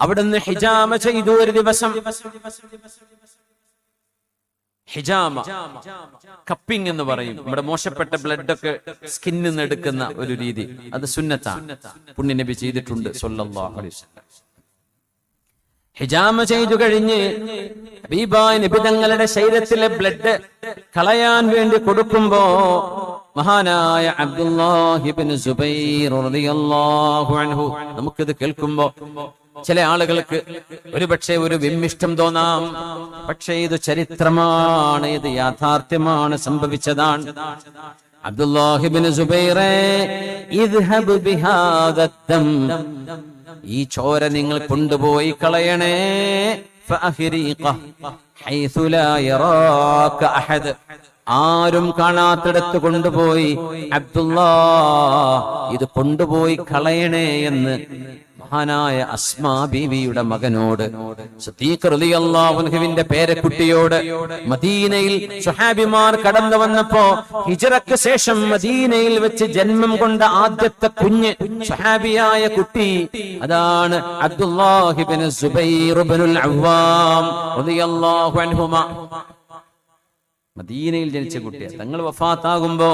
അവിടുന്ന് ഹിജാമ ചെയ്തു ഒരു ദിവസം. ഹിജാമ കപ്പിംഗ് എന്ന് പറയും. നമ്മുടെ മോശപ്പെട്ട ബ്ലഡ് ഒക്കെ സ്കിന്നിൽ നിന്ന് എടുക്കുന്ന ഒരു രീതി. അത് സുന്നത്താണ്. പുണ്യ നബി ചെയ്തിട്ടുണ്ട് സൊല്ലാ ഹിജാമ ചെയ്തു കഴിഞ്ഞ് ഹബീബായ് നിബിതങ്ങളുടെ ശരീരത്തിലെ ബ്ലഡ് കളയാൻ വേണ്ടി കൊടുക്കുമ്പോ മഹാനായ അബ്ദുല്ലാഹിബിൻ സുബൈർ അൻഹു നമുക്കിത് കേൾക്കുമ്പോ ചില ആളുകൾക്ക് ഒരുപക്ഷെ ഒരു വിമ്മിഷ്ടം തോന്നാം. പക്ഷേ ഇത് ചരിത്രമാണ് ഇത് യാഥാർത്ഥ്യമാണ് സംഭവിച്ചതാണ്. അബ്ദുല്ലാഹിബിൻ ഈ ചോര നിങ്ങൾ കൊണ്ടുപോയി കളയണേ. ആരും കാണാത്തിടത്ത് കൊണ്ടുപോയി അബ്ദുല്ലാ ഇത് കൊണ്ടുപോയി കളയണേ എന്ന്. മഹാനായ അസ്മാ ബീവിയുടെ മകനോട് അൻഹുവിന്റെ പേരക്കുട്ടിയോട് മദീനയിൽ സുഹാബിമാർ കടന്നു വന്നപ്പോ ഹിജറക്ക് ശേഷം മദീനയിൽ വെച്ച് ജന്മം കൊണ്ട ആദ്യത്തെ കുഞ്ഞ് സുഹാബിയായ കുട്ടി അതാണ് അബ്ദുല്ലാഹിബിൻ അവ്വാം മദീനയിൽ ജനിച്ച കുട്ടി തങ്ങൾ വഫാത്താകുമ്പോ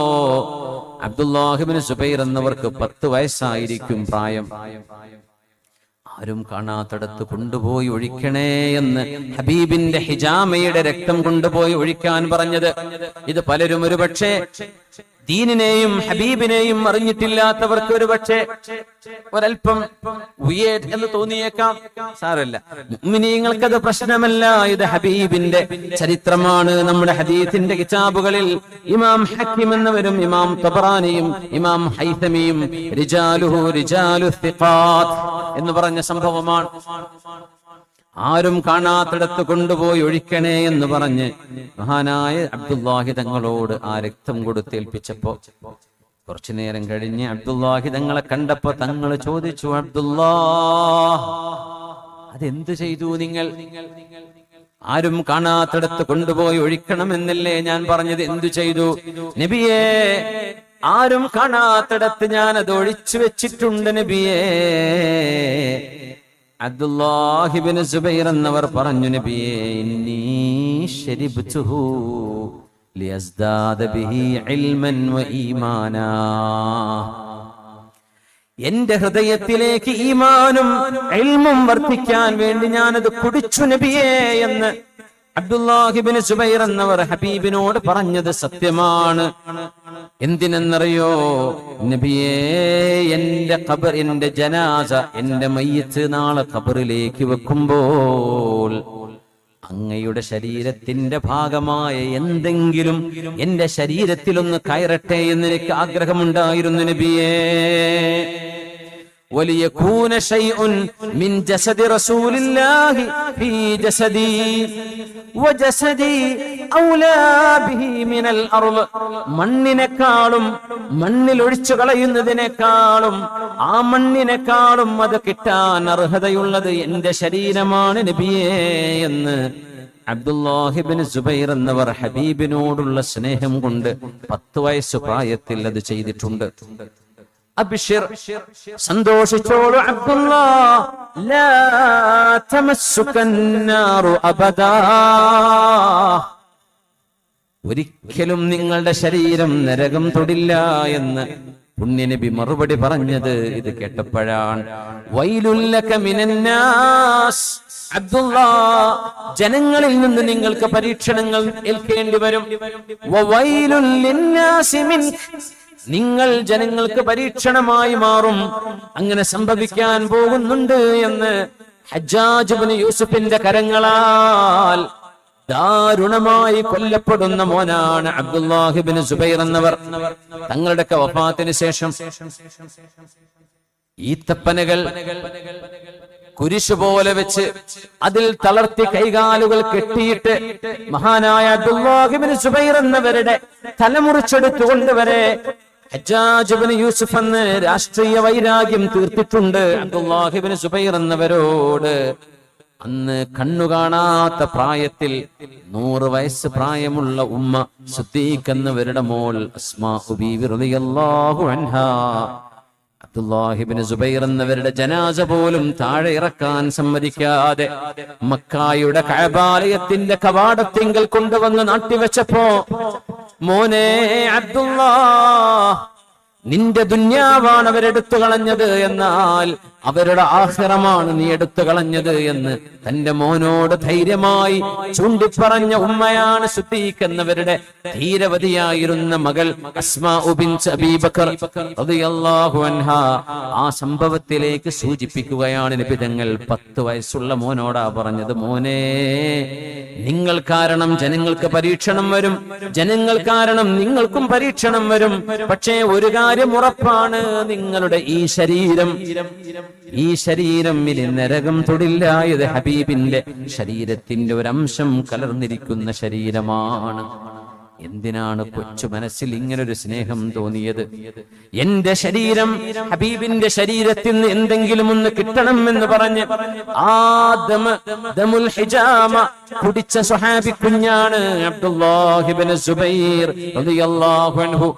അബ്ദുല്ലാഹിബിന് സുബൈർ എന്നവർക്ക് പത്ത് വയസ്സായിരിക്കും പ്രായം. ആരും കാണാത്തടത്ത് കൊണ്ടുപോയി ഒഴിക്കണേ എന്ന് ഹബീബിന്റെ ഹിജാമയുടെ രക്തം കൊണ്ടുപോയി ഒഴിക്കാൻ പറഞ്ഞത്. ഇത് പലരും ഒരു പക്ഷേ ദീനിനെയും ഹബീബിനെയും അറിഞ്ഞിട്ടില്ലാത്തവർക്ക് ഒരു പക്ഷേ ഒരൽപ്പം എന്ന് തോന്നിയേക്കാം. സാരല്ല. മുഅ്മിനീങ്ങൾക്കത് പ്രശ്നമല്ല. ഇത് ഹബീബിന്റെ ചരിത്രമാണ്. നമ്മുടെ ഹദീസിന്റെ കിതാബുകളിൽ ഇമാം ഹക്കിം എന്നവരും ഇമാം തബറാനിയും ഇമാം ഹൈതമിയും റിജാലുഹു റിജാലു എന്ന് പറഞ്ഞ സംഭവമാണ്. ആരും കാണാത്തിടത്ത് കൊണ്ടുപോയി ഒഴിക്കണേ എന്ന് പറഞ്ഞ് മഹാനായ അബ്ദുല്ലാഹി തങ്ങളോട് ആ രക്തം കൊടുത്തേൽപ്പിച്ചപ്പോ കുറച്ചു നേരം കഴിഞ്ഞ് അബ്ദുല്ലാഹി തങ്ങളെ കണ്ടപ്പോ തങ്ങൾ ചോദിച്ചു അബ്ദുല്ലാ അതെന്ത് ചെയ്തു നിങ്ങൾ? ആരും കാണാത്തിടത്ത് കൊണ്ടുപോയി ഒഴിക്കണമെന്നല്ലേ ഞാൻ പറഞ്ഞത്? എന്തു ചെയ്തു? നബിയേ ആരും കാണാത്തിടത്ത് ഞാൻ അത് ഒഴിച്ചു വെച്ചിട്ടുണ്ട് നബിയേ. അബ്ദുല്ലാഹിബിൻ സുബൈർ എന്നവർ പറഞ്ഞു നബിയേ ഇന്നി ശരിബ്തുഹു ലിയസ്ദാദ ബിഹി ഇൽമൻ വഈമാന ഈമാനാ. എന്റെ ഹൃദയത്തിലേക്ക് ഈമാനും ഇൽമും വർദ്ധിക്കാൻ വേണ്ടി ഞാനത് കുടിച്ചു നബിയേ എന്ന് അബ്ദുല്ലാഹിബിന് സുബൈർ എന്നവർ ഹബീബിനോട് പറഞ്ഞത് സത്യമാണ്. എന്തിനെന്നറിയോ നബിയേ എന്റെ ഖബർ എന്റെ ജനാസ എന്റെ മയ്യത്ത് നാളെ ഖബറിലേക്ക് വെക്കുമ്പോൾ അങ്ങയുടെ ശരീരത്തിന്റെ ഭാഗമായ എന്തെങ്കിലും എന്റെ ശരീരത്തിലൊന്ന് കയറട്ടെ എന്ന് എനിക്ക് ആഗ്രഹമുണ്ടായിരുന്നു നബിയേ وليكون شيء من جسد رسول الله في جسدي وجسدي മിനൽ മണ്ണിനെക്കാളും മണ്ണിൽ ഒഴിച്ചു കളയുന്നതിനേക്കാളും ആ മണ്ണിനെക്കാളും അത് കിട്ടാൻ അർഹതയുള്ളത് എന്റെ ശരീരമാണ് നബിയേ എന്ന് അബ്ദുല്ലാഹിബിന് സുബൈർ എന്നവർ ഹബീബിനോടുള്ള സ്നേഹം കൊണ്ട് പത്ത് വയസ്സ് പ്രായത്തിൽ അത് ചെയ്തിട്ടുണ്ട്. സന്തോഷിച്ചോളൂ അബ്ദുല്ലാ. ഒരിക്കലും നിങ്ങളുടെ ശരീരം നരകം തൊടില്ല എന്ന് പുണ്യനബി മറുപടി പറഞ്ഞത് ഇത് കേട്ടപ്പോഴാണ്. അബ്ദുള്ള ജനങ്ങളിൽ നിന്ന് നിങ്ങൾക്ക് പരീക്ഷണങ്ങൾ ഏൽക്കേണ്ടി വരും. നിങ്ങൾ ജനങ്ങൾക്ക് പരീക്ഷണമായി മാറും. അങ്ങനെ സംഭവിക്കാൻ പോകുന്നുണ്ട് എന്ന് ഹജ്ജാജുബിന് യൂസുഫിന്റെ കരങ്ങളാൽ ദാരുണമായി കൊല്ലപ്പെടുന്ന മോനാണ് അബ്ദുല്ലാഹിബിന് സുബൈർ എന്നവർ. തങ്ങളുടെയൊക്കെ വഫാത്തിന് ശേഷം ഈത്തപ്പനകൾ കുരിശു പോലെ വെച്ച് അതിൽ തളർത്തി കൈകാലുകൾ കെട്ടിയിട്ട് മഹാനായ അബ്ദുല്ലാഹിബിന് സുബൈർ എന്നവരുടെ തലമുറിച്ചെടുത്തുകൊണ്ടുവരെ ഹജ്ജാജുബിന് യൂസുഫ് എന്ന് രാഷ്ട്രീയ വൈരാഗ്യം തീർത്തിട്ടുണ്ട് അബ്ദുല്ലാഹിബിന് സുബൈർ എന്നവരോട്. അന്ന് കണ്ണുകാണാത്ത പ്രായത്തിൽ നൂറ് വയസ്സ് പ്രായമുള്ള ഉമ്മ സുദ്ദീഖ് എന്നവരുടെ മോൾ അബ്ദുല്ലാഹിബിന് സുബൈർ എന്നവരുടെ ജനാസ പോലും താഴെ ഇറക്കാൻ സമ്മതിക്കാതെ മക്കായുടെ കഴബാലയത്തിന്റെ കവാടത്തിങ്കൽ കൊണ്ടുവന്ന് നാട്ടിവെച്ചപ്പോ മോനെ നിന്റെ ദുന്യാവാണ് അവരെടുത്തു കളഞ്ഞത് എന്നാൽ അവരുടെ ആഹ്റമാണ് നീ എടുത്തു കളഞ്ഞത് എന്ന് തന്റെ മോനോട് ധൈര്യമായി ചൂണ്ടിപ്പറഞ്ഞ ഉമ്മയാണ് സുദ്ദീഖ് എന്നവരുടെ ധീരവതിയായിരുന്ന മകൾ ആ സംഭവത്തിലേക്ക് സൂചിപ്പിക്കുകയാണ് നിബിതങ്ങൾ. പത്ത് വയസ്സുള്ള മോനോടാ പറഞ്ഞത് മോനെ നിങ്ങൾ കാരണം ജനങ്ങൾക്ക് പരീക്ഷണം വരും. ജനങ്ങൾ കാരണം നിങ്ങൾക്കും പരീക്ഷണം വരും. പക്ഷേ ഒരു കാര്യം ഉറപ്പാണ് നിങ്ങളുടെ ഈ ശരീരം ഈ ശരീരം ഇനി നരകം തൊടില്ല ഇത് ഹബീബിന്റെ ശരീരത്തിന്റെ ഒരു അംശം കലർന്നിരിക്കുന്ന ശരീരമാണ്. എന്തിനാണ് കൊച്ചു മനസ്സിൽ ഇങ്ങനൊരു സ്നേഹം തോന്നിയത്? എന്റെ ശരീരം ഹബീബിന്റെ ശരീരത്തിൽ നിന്ന് എന്തെങ്കിലും ഒന്ന് കിട്ടണം എന്ന് പറഞ്ഞ് ദമുൽ ഹിജാമ കുടിച്ച സുഹാബി കുഞ്ഞാണ് അബ്ദുല്ലാഹിബിൻ സുബൈർ റളിയല്ലാഹു അൻഹു